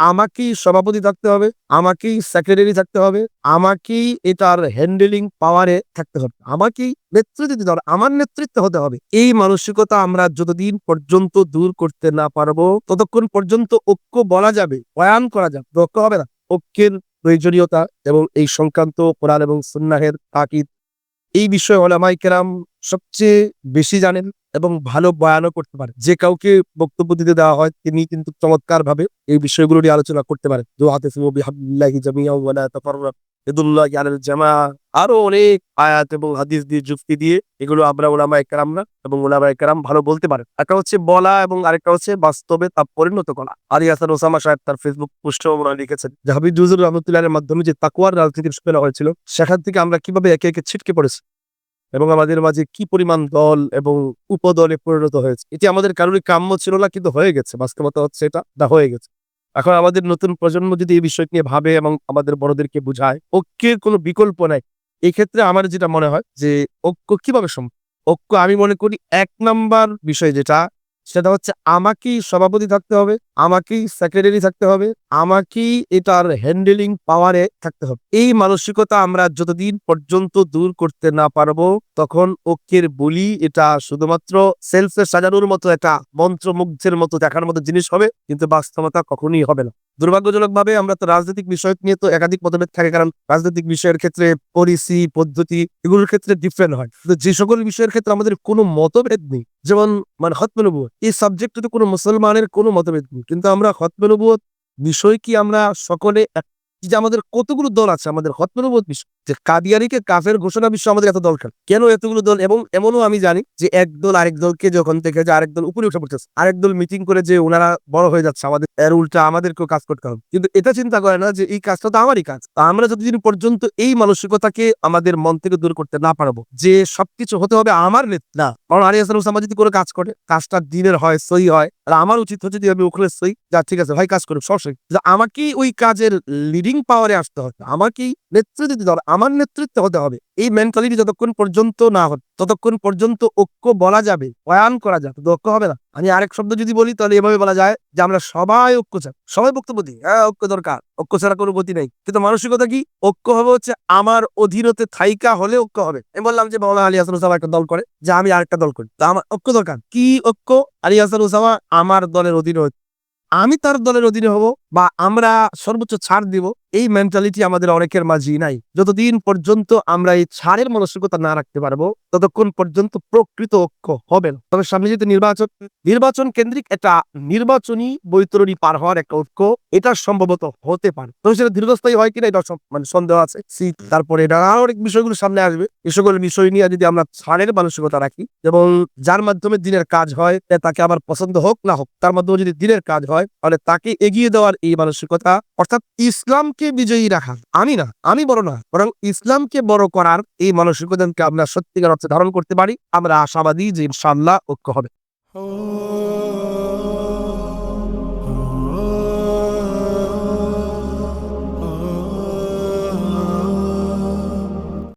আমাকেই সভাপতি থাকতে হবে, আমাকেই সেক্রেটারি থাকতে হবে, আমাকেই এটার হ্যান্ডেলিং পাওয়ারে থাকতে হবে, আমাকেই নেতৃত্ব দিতে হবে, আমার নেতৃত্ব হতে হবে। এই মানসিকতা আমরা যতদিন পর্যন্ত দূর করতে না পারব, ততক্ষণ পর্যন্ত ঐক্য বলা যাবে, বয়ান করা যাবে, ঐক্য হবে না। ঐক্যের প্রয়োজনীয়তা এবং এই সংক্রান্ত কোরআন এবং সুন্নাহের তাকিদ। এই বিষয়ে ওলামাই কেরাম সবচেয়ে বেশি জানেন এবং ভালো বয়ানও করতে পারে যে কাউকে বক্তব্য দিতে দেওয়া হয়, তিনি কিন্তু চমৎকার ভাবে এই বিষয়গুলো নিয়ে আলোচনা করতে পারে দোয়াতে বিহাবিল্লাহি জামিয়া ওয়ালা তাফাররাক। ইদুল্লাহি আলাল জামা আরও অনেক আয়াত এবং হাদিস দিয়ে যুক্তি দিয়ে এগুলো আমরা ওলামা একরামরা এবং ওলামা একরাম ভালো বলতে পারে একটা হচ্ছে বলা এবং আরেকটা হচ্ছে বাস্তবে তা পরিণত করা। আলী হাসান ওসামা সাহেব তার ফেসবুক পোস্টে লিখেছেন যে হাবিব জুজুর রহমতুল্লাহের মাধ্যমে যে তাকুয়ার রাজনীতির সূচনা হয়েছিল, সেখান থেকে আমরা কীভাবে একে একে ছিটকে পড়েছি? এবং আমাদের মাঝে কি পরিমাণ দল এবং উপদলে পরিণত হয়েছে? এটি আমাদের কারোরই কাম্য ছিল না, কিন্তু হয়ে গেছে। বাস্তবতা হচ্ছে এটা তা হয়ে গেছে। এখন আমাদের নতুন প্রজন্ম যদি এই বিষয় নিয়ে ভাবে এবং আমাদের বড়দেরকে বোঝায়, ঐক্যের কোনো বিকল্প নাই। এক্ষেত্রে ক্ষেত্রে আমার যেটা মনে হয় যে ঐক্য কীভাবে সম্ভব? ঐক্য আমি মনে করি এক নাম্বার বিষয় যেটা সেটা হচ্ছে আমাকেই সভাপতি থাকতে হবে, আমাকেই সেক্রেটারি থাকতে হবে, আমাকেই এটার হ্যান্ডেলিং পাওয়ারে থাকতে হবে। এই মানসিকতা আমরা যতদিন পর্যন্ত দূর করতে না পারব, তখন ঐক্যের বলি এটা শুধুমাত্র সেলফে সাজানোর মতো একটা মন্ত্রমুগ্ধের মতো দেখার মতো জিনিস হবে, কিন্তু বাস্তবতা কখনোই হবে না। দুর্ভাগ্যজনক ভাবে আমরা তো রাজনৈতিক বিষয় নিয়ে তো একাধিক মতভেদ থাকে, কারণ রাজনৈতিক বিষয়ের ক্ষেত্রে পলিসি পদ্ধতি, এগুলোর ক্ষেত্রে ডিফারেন্ট হয়। কিন্তু যে সকল বিষয়ের ক্ষেত্রে আমাদের কোনো মতভেদ নেই। যেমন মানে হতমেনবুয় এই সাবজেক্টে তো কোনো মুসলমানের কোনো মতভেদ নেই। কিন্তু আমরা হতমেনবুয় বিষয় কি আমরা সকলে এক- যে আমাদের কতগুলো দল আছে, আমাদের হতমেনবুয় বিষয় যে কাদিয়ারিকে কাফের ঘোষণা বিশ্ব আমাদের এত দল কেন কেন এতগুলো দল? এবং এমনও আমি জানি যে এক দল আরেক দলকে যখন থেকে যে আরেক দল উপরে উঠে পড়তেছে, আরেক দল মিটিং করে যে ওনারা বড় হয়ে যাচ্ছে, আমাদের এর উল্টা আমাদেরকেও কাজ করতে হবে। কিন্তু এটা চিন্তা করে না যে এই কাজটা তো আমারই কাজ। তা আমরা যতদিন পর্যন্ত এই মানসিকতাকে আমাদের মন থেকে দূর করতে না পারব, যে সবকিছু হতে হবে আমার নেত- না। কারণ আলী হাসান ওসামা যদি করে কাজ করে, কাজটা দিনের হয়, সই হয়, আর আমার উচিত হচ্ছে যে আমি ওখানে সই, যা ঠিক আছে, ভাই কাজ করুক সরাসরি যে আমাকেই ওই কাজের লিডিং পাওয়ারে আসতে হবে। আমাকেই নেতৃত্ব দিতে হবে। আমার নেতৃত্ব হতে হবে। এই মেন্টালিটি যতক্ষণ পর্যন্ত না হবে ততক্ষণ পর্যন্ত ঐক্য বলা যাবে, বয়ান করা যাবে। ঐক্য হবে না। আমি আরেক শব্দ যদি বলি, তাহলে এভাবে বলা যায় যে, আমরা সবাই ঐক্য চাই সবাই বক্তব্য দিই। হ্যাঁ ঐক্য দরকার। ঐক্য ছাড়া কোনো গতি নেই। কিন্তু মানসিকতা কি? ঐক্য হবে হচ্ছে আমার অধীনতে থাইকা হলে ঐক্য হবে। আমি বললাম যে, মাওলানা আলী হাসান ওসামা একটা দল করে, যে আমি আরেকটা দল করি। তা আমার ঐক্য দরকার। কি ঐক্য? আলী হাসান ওসামা আমার দলের অধীনে। আমি তার দলের অধীনে হব বা আমরা সর্বোচ্চ ছাড় দিব। এই মেন্টালিটি আমাদের অনেকের মাঝেই নাই। যতদিন পর্যন্ত আমরা এই ছাড়ের মানসিকতা না রাখতে পারব, ততক্ষণ পর্যন্ত প্রকৃত ঐক্য হবে না। তবে সামনে যেহেতু নির্বাচন নির্বাচন কেন্দ্রিক একটা নির্বাচনী বৈতরণী পার হওয়ার একটা ঐক্য, এটা সম্ভবত হতে পারে। তবে সেটা দীর্ঘস্থায়ী হয় কিনা এটা মানে সন্দেহ আছে। তারপরে এটা আরও অনেক বিষয়গুলো সামনে আসবে। এই সকল বিষয় নিয়ে যদি আমরা ছাড়ের মানসিকতা রাখি, এবং যার মাধ্যমে দিনের কাজ হয় তাকে আমার পছন্দ হোক না হোক, তার মাধ্যমে যদি দিনের কাজ হয়, তাহলে তাকে এগিয়ে দেওয়ার এই মানসিকতা, অর্থাৎ ইসলামকে বিজয়ী রাখা? আমি না, আমি বড় না, বরং ইসলামকে বড় করার এই মানসিকতাকে আমরা সত্যিকার অর্থে ধারণ করতে পারি। আমরা আশাবাদী যে ইনশাল্লাহ ঐক্য হবে।